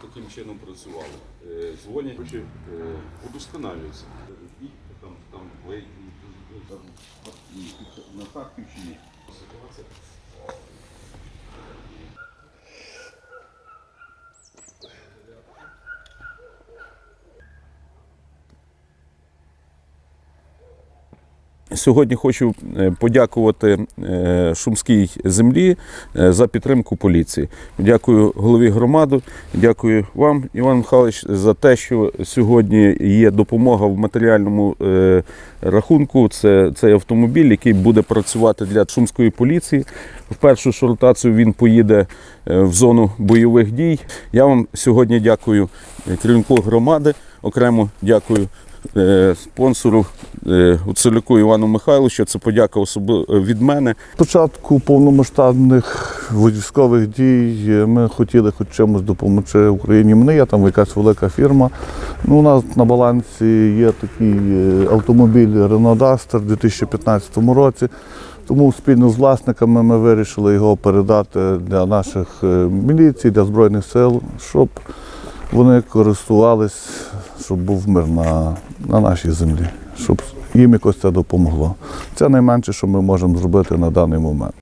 таким чином працювали. Е, Дзвонять, е, удосконалюються. І там, там, і на Харківщині ситуація. Сьогодні хочу е, подякувати е, Шумській землі е, за підтримку поліції. Дякую голові громади, дякую вам, Іван Михайлович, за те, що сьогодні є допомога в матеріальному рахунку. Це цей автомобіль, який буде працювати для шумської поліції. В першу ж він поїде в зону бойових дій. Я вам сьогодні дякую керівнику громади. Окремо дякую спонсору е, Гуцуляку Івану Михайловичу. Це подяка особи від мене. початку повномасштабних військових дій ми хотіли хоч чимось допомогти Україні. Мене є там якась велика фірма. Ну, у нас на балансі є такий е, автомобіль Renault Duster в 2015 році. Тому спільно з власниками ми вирішили його передати для наших е, міліцій, для Збройних сил, щоб вони користувались, щоб був мир на, на нашій землі, щоб їм якось це допомогло. Це найменше, що ми можемо зробити на даний момент.